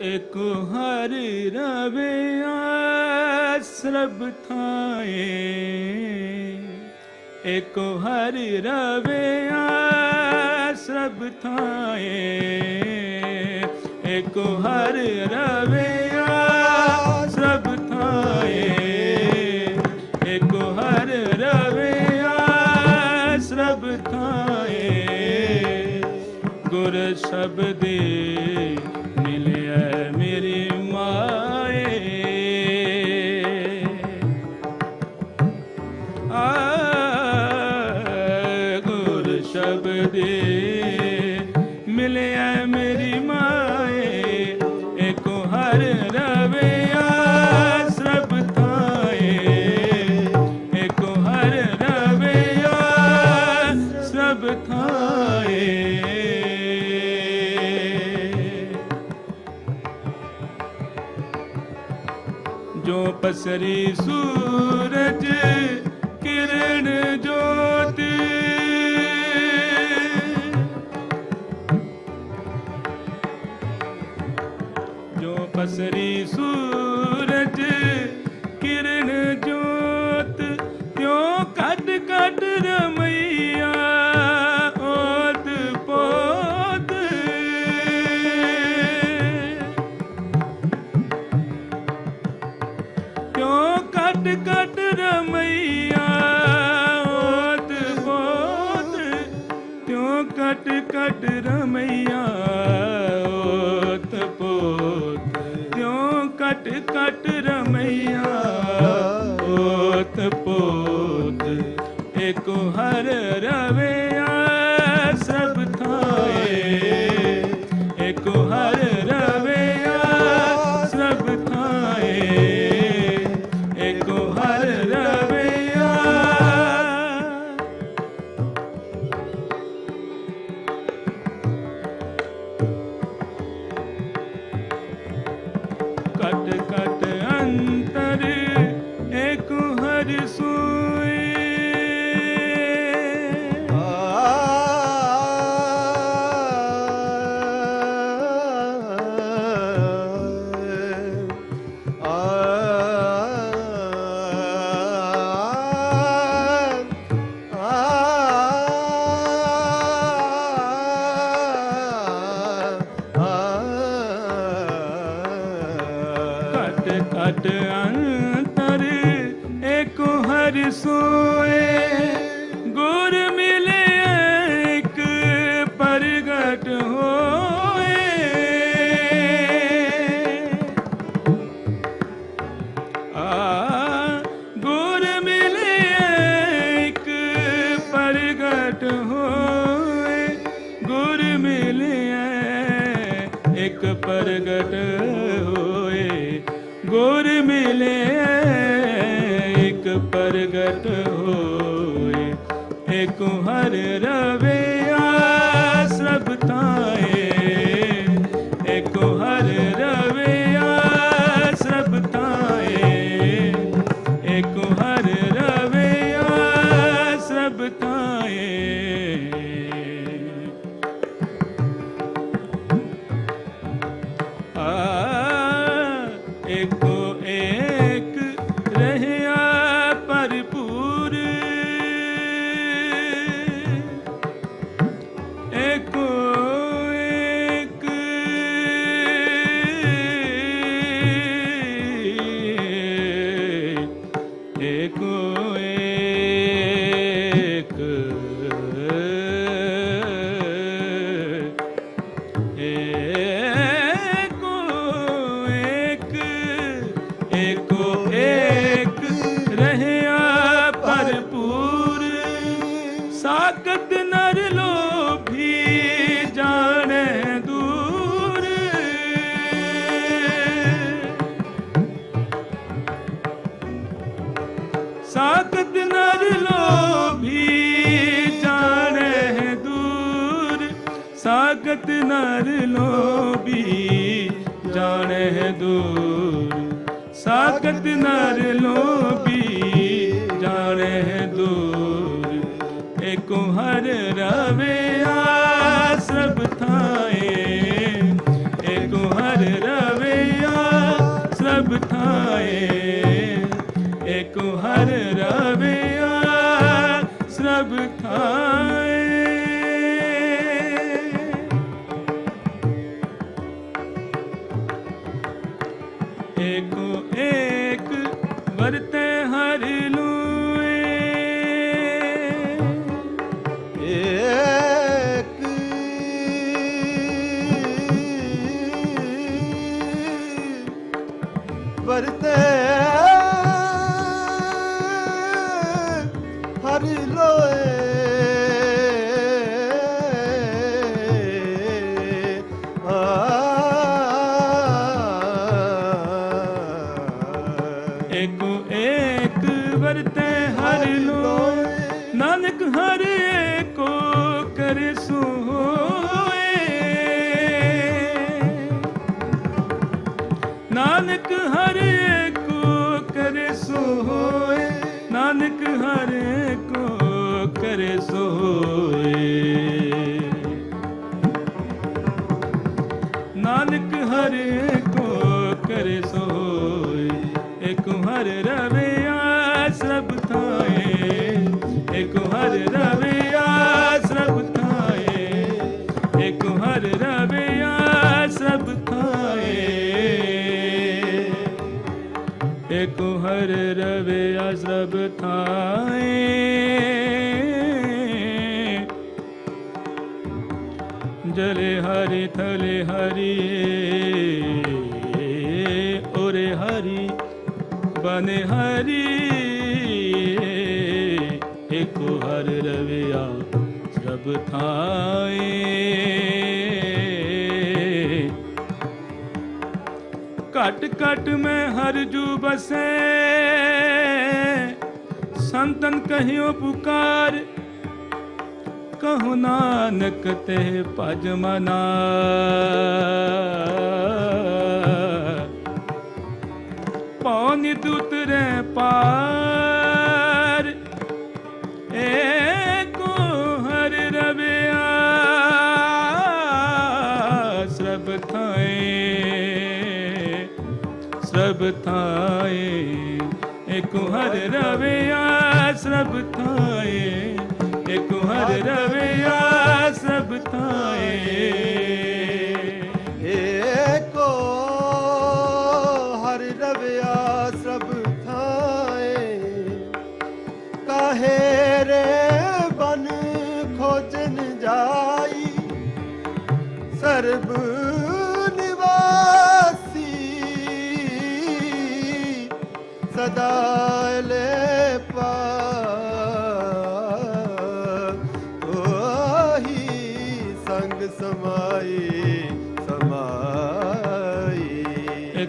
ਇਕ ਹਰ ਰਵੇ ਸਰਬ ਥਾਏ। ਇਕ ਹਰ ਰਵਿਆ ਸਰਬ ਥਾਏ। ਇਕ ਹਰ ਰਵਿਆ ਸਰਬ ਥਾਏ। ਇਕ ਹਰ ਰਵਿਆ ਸਰਬ ਥਾਏ। ਗੁਰ ਸ਼ਬਦੇ ਮੇਰੀ ਮਾਏ ਏਕੋ ਹਰ ਰਵਿਆ ਸਭ ਥਾਏ ਏਕੋ ਹਰ ਰਵਿਆ ਸਭ ਥਾਏ ਜੋ ਪਸਰੀ ਸੂਰਜ ਜੋ ਪਸਰੀ ਰਮਈਆ ਓਤ ਪੋਤ ਏਕੋ ਹਰ ਰਵ ਇੱਕ ਪ੍ਰਗਟ ਹੋਏ ਗੁਰ ਮਿਲਿਆ ਇੱਕ ਪ੍ਰਗਟ ਹੋਏ ਇੱਕ ਹਰ ਰਵੇ। ਸਾਖਤ ਨਰ ਲੋਭੀ ਜਾਣਹਿ ਦੂਰ। ਸਾਖਤ ਨਰ ਲੋਭੀ ਜਾਣਹਿ ਦੂਰ। ਏਕੋ ਹਰ ਰਵੇ ਆ ਸਭ ਥਾਏ। ਏਕੋ ਹਰ ਰਵੇ ਆ ਸਭ ਥਾਏ। ਏਕੋ ਰਵੇ ਆ ਸਭ ਥਾਏ। ਸਭ ਥਾਏ। ਇਕ ਹਰ ਰਵਿਆ ਸਭ ਥਾਏ। ਜਲੇ ਹਰੀ ਥਲੇ ਹਰੀ ਓਰੇ ਹਰੀ ਬਨੇ ਹਰੀ। ਏਕੋ ਹਰ ਰਵਿਆ ਸਭ ਥਾਏ। ਘਟ ਘਟ ਮੈਂ ਹਰ ਜੂ ਬਸੈ। ਸੰਤਨ ਕਹਿਓ ਪੁਕਾਰ। ਕਹੋ ਨਾਨਕ ਤੇ ਭਜ ਮਨਾ ਪਉ ਨਿਤ ਉਤਰੈ ਪਾਰ। ਥਾਏ ਏਕੋ ਹਰ ਰਵਿਆ ਸਰਬ ਥਾਏ ਏਕੋ ਹਰ ਰਵਿਆ ਸਰਬ ਥਾਏ ਏਕੋ ਹਰ ਰਵਿਆ ਸਭ ਥਾਏ ਕਾਹੇ ਰੇ ਬਨ ਖੋਜਨ ਜਾਈ ਸਰਬ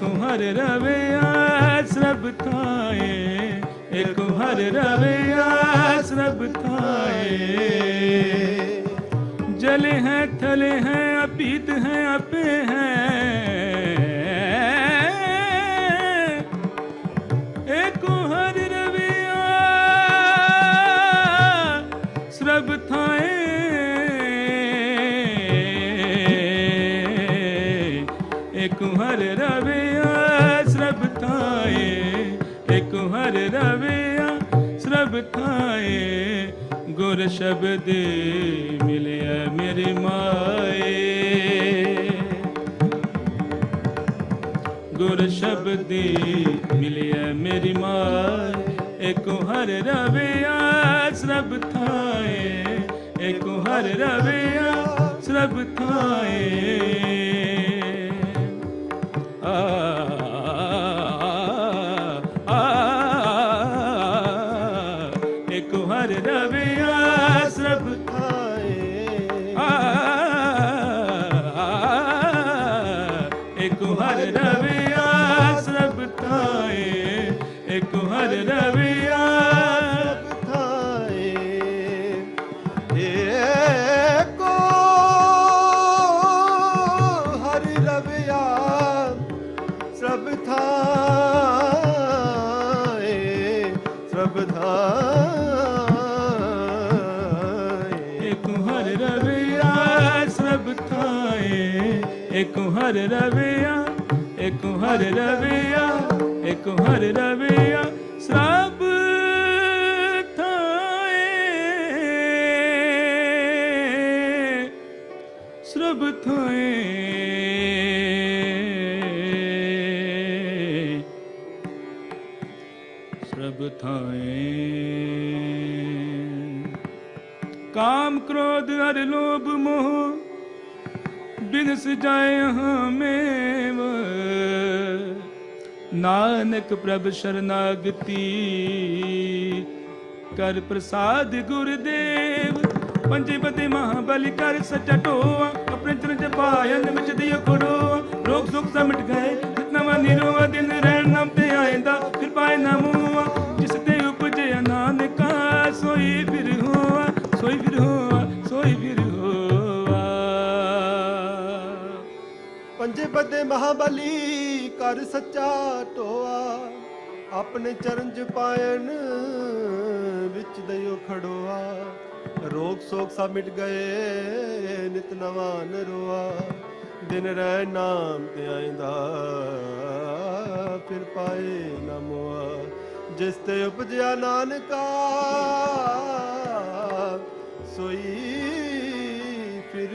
ਤੂੰ ਹਰ ਰਵਿਆ ਸਰਬ ਥਾਏ। ਇਕ ਹਰ ਰਵਿਆ ਸਰਬ ਥਾਏ। ਜਲ ਹੈ, ਥਲ ਹੈ ਅਪੀਤ ਹੈ, ਆਪੇ ਹੈ। ਕੁਹਰ ਰਵਿਆ ਸਰਬ ਥਾਏ। ਇੱਕ ਹਰ ਰਵੇ ਗੁਰ ਸ਼ਬਦ ਮਿਲਿਆ ਮੇਰੇ ਮਾਏ। ਗੁਰ ਸ਼ਬਦ ਮਿਲਿਆ ਮੇਰੀ ਮਾਏ। ਏਕੋ ਹਰ ਰਵਿਆ ਸਰਬ ਥਾਏ। ਏਕੋ ਹਰ ਰਵਿਆ ਸਰਬ ਥਾਏ। ਆ ਆ ਏਕੋ ਏਕੋ ਹਰ ਰਵਿਆ ਏਕੋ ਹਰਿ ਰਵਿਆ ਏਕੋ ਹਰ ਰਵਿਆ। ਸਭ ਕਾਮ ਕ੍ਰੋਧ ਹਰ ਲੋਭ ਮੋਹ ਬਿਨਸ ਜਾਏ ਹਮੇਵ ਨਾਨਕ ਪ੍ਰਭ ਸ਼ਰਨਾਗਤੀ ਕਰ ਪ੍ਰਸਾਦ ਗੁਰਦੇਵ ਪੰਜੇ ਬਦੇ ਮਹਾਬਲੀ ਕਰ ਸੱਚਾ ਢੋਆ ਆਪਣੇ ਚਰਨ ਚ ਪਾਇਨ ਵਿੱਚ ਦਿਓ ਕਰੋ ਰੋਗ ਸੁਖ ਸਭ ਗਏ ਜਿਤਨਾ ਮਨ ਨਿਰੋਆ ਦਿਨ ਰਹਿਣ ਮਹਾਬਲੀ ਕਰ ਸੱਚਾ ਟੋਆ। ਆਪਣੇ ਚਰਨ ਚ ਪਾਇਨ ਵਿੱਚ ਦਇਓ ਖੜੋਆ। ਰੋਗ ਸੋਗ ਸਭ ਮਿਟ ਗਏ, ਨਿਤ ਨਵਾ ਨਰੋਆ ਦਿਨ ਰਹਿ ਨਾਮ ਤੇ ਆਇਂਦਾ, ਫਿਰ ਪਾਏ ਨਮੋਆ ਜਿਸ ਤੇ ਉਪਜਿਆ ਨਾਨਕਾ, ਸੋਈ ਫਿਰ